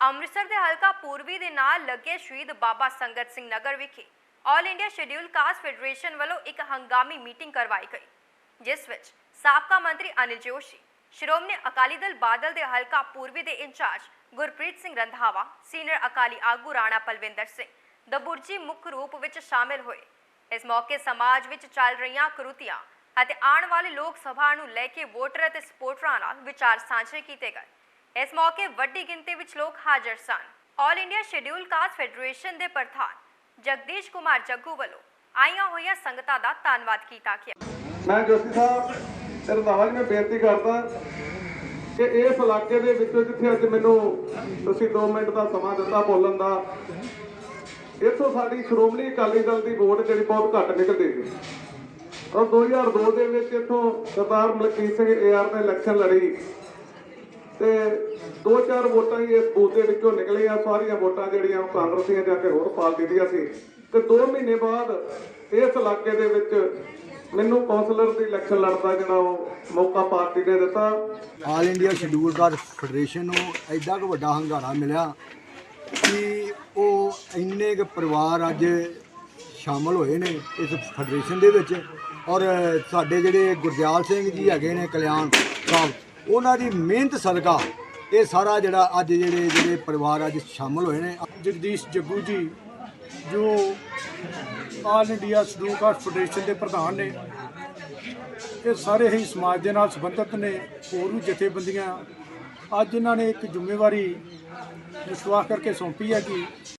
ਅੰਮ੍ਰਿਤਸਰ ਦੇ ਹਲਕਾ ਪੂਰਬੀ ਦੇ ਨਾਲ ਲੱਗੇ ਸ਼ਹੀਦ ਬਾਬਾ ਸੰਗਤ ਸਿੰਘ ਨਗਰ ਵਿਖੇ all India schedule caste federation ਵੱਲੋਂ ਇੱਕ ਹੰਗਾਮੀ ਮੀਟਿੰਗ ਕਰਵਾਈ ਗਈ, ਜਿਸ ਵਿੱਚ ਸਾਬਕਾ ਮੰਤਰੀ ਅਨਿਲ ਜੋਸ਼ੀ, ਸ਼੍ਰੋਮਣੀ ਅਕਾਲੀ ਦਲ ਬਾਦਲ ਦੇ ਹਲਕਾ ਪੂਰਬੀ ਦੇ in charge Gurpreet Singh Randhawa, senior Akali ਆਗੂ ਰਾਣਾ ਪਲਵਿੰਦਰ ਸਿੰਘ ਦਬੁਰਜੀ ਮੁੱਖ ਰੂਪ ਵਿੱਚ ਸ਼ਾਮਿਲ ਹੋਏ। ਇਸ ਮੌਕੇ ਸਮਾਜ ਵਿੱਚ ਚੱਲ ਰਹੀਆਂ ਕਰੂਤੀਆਂ ਅਤੇ ਆਉਣ ਵਾਲੇ ਲੋਕ ਸਭਾ ਨੂੰ ਲੈ ਕੇ ਵੋਟਰ ਅਤੇ ਸਪੋਰਟਰਾਂ ਨਾਲ ਵਿਚਾਰ ਸਾਂਝੇ ਕੀਤੇ ਗਏ। ਇਸ ਮੌਕੇ ਵੱਡੀ ਗਿਣਤੀ ਵਿੱਚ ਲੋਕ ਹਾਜ਼ਰ ਸਨ। All India schedule caste federation ਦੇ ਪ੍ਰਧਾਨ ਜਗਦੀਸ਼ ਕੁਮਾਰ ਜੱਗੂ ਵੱਲੋਂ ਆਈਆਂ ਹੋਈਆਂ ਸੰਗਤਾਂ ਦਾ ਧੰਨਵਾਦ ਕੀਤਾ ਗਿਆ। ਮੈਂ ਜੋਤੀ ਸਾਹਿਬ ਤੇ ਰੰਧਾਵਾ ਮੈਂ ਬੇਨਤੀ ਕਰਦਾ ਕਿ ਇਸ ਇਲਾਕੇ ਦੇ ਵਿੱਚੋਂ ਜਿੱਥੇ ਅੱਜ ਮੈਨੂੰ ਤੁਸੀਂ 2 ਮਿੰਟ ਦਾ ਸਮਾਂ ਦਿੱਤਾ ਬੋਲਣ ਦਾ, ਇੱਥੋਂ ਸਾਡੀ ਸ਼੍ਰੋਮਣੀ ਅਕਾਲੀ ਦਲ ਦੀ ਵੋਟ ਜਿਹੜੀ ਬਹੁਤ ਘੱਟ ਨਿਕਲਦੀ ਸੀ। ਔਰ 2002 ਦੇ ਵਿੱਚ ਇੱਥੋਂ ਸਰਦਾਰ ਮਲਕੀਤ ਸਿੰਘ ਏਆਰ ਨੇ ਇਲੈਕਸ਼ਨ ਲੜੀ। ਤੇ ਦੋ ਚਾਰ ਵੋਟਾਂ ਹੀ ਇਸ ਬੂਥ ਦੇ ਵਿੱਚੋਂ ਨਿਕਲੀਆਂ ਸਾਰੀਆਂ ਵੋਟਾਂ ਜਿਹੜੀਆਂ ਉਹ ਕਾਂਗਰਸੀਆਂ ਜਾ ਕੇ ਹੋਰ ਪਾਰਟੀ ਦੀਆਂ ਸੀ। ਤੇ 2 ਮਹੀਨੇ ਬਾਅਦ ਇਸ ਇਲਾਕੇ ਦੇ ਵਿੱਚ ਮੈਨੂੰ ਕੌਂਸਲਰ ਦੀ ਇਲੈਕਸ਼ਨ ਲੜਦਾ ਜਿਹੜਾ ਉਹ ਮੌਕਾ ਪਾਰਟੀ ਨੇ ਦਿੱਤਾ। All India schedule caste federation ਨੂੰ ਐਡਾ ਕੁ ਵੱਡਾ ਹੰਗਾਰਾ ਮਿਲਿਆ ਕਿ ਉਹ ਇੰਨੇ ਕੁ ਪਰਿਵਾਰ ਅੱਜ ਸ਼ਾਮਲ ਹੋਏ ਨੇ ਇਸ ਫੈਡਰੇਸ਼ਨ ਦੇ ਵਿੱਚ। ਔਰ ਸਾਡੇ ਜਿਹੜੇ ਗੁਰਦਿਆਲ ਸਿੰਘ ਜੀ ਹੈਗੇ ਨੇ, ਕਲਿਆਣ ਸਾਹਿਬ ਉਹਨਾਂ ਦੀ ਮਿਹਨਤ ਸਦਕਾ ਇਹ ਸਾਰਾ ਜਿਹੜਾ ਅੱਜ ਜਿਹੜੇ ਜਿਹੜੇ ਪਰਿਵਾਰ ਅੱਜ ਸ਼ਾਮਲ ਹੋਏ ਨੇ। ਜਗਦੀਸ਼ ਜੱਗੂ ਜੀ, ਜੋ all India schedule caste federation ਦੇ ਪ੍ਰਧਾਨ ਨੇ, ਇਹ ਸਾਰੇ ਹੀ ਸਮਾਜ ਦੇ ਨਾਲ ਸੰਬੰਧਿਤ ਨੇ, ਹੋਰ ਵੀ ਜਥੇਬੰਦੀਆਂ। ਅੱਜ ਇਹਨਾਂ ਨੇ ਇੱਕ ਜ਼ਿੰਮੇਵਾਰੀ ਵਿਸ਼ਵਾਸ ਕਰਕੇ ਸੌਂਪੀ ਹੈ ਕਿ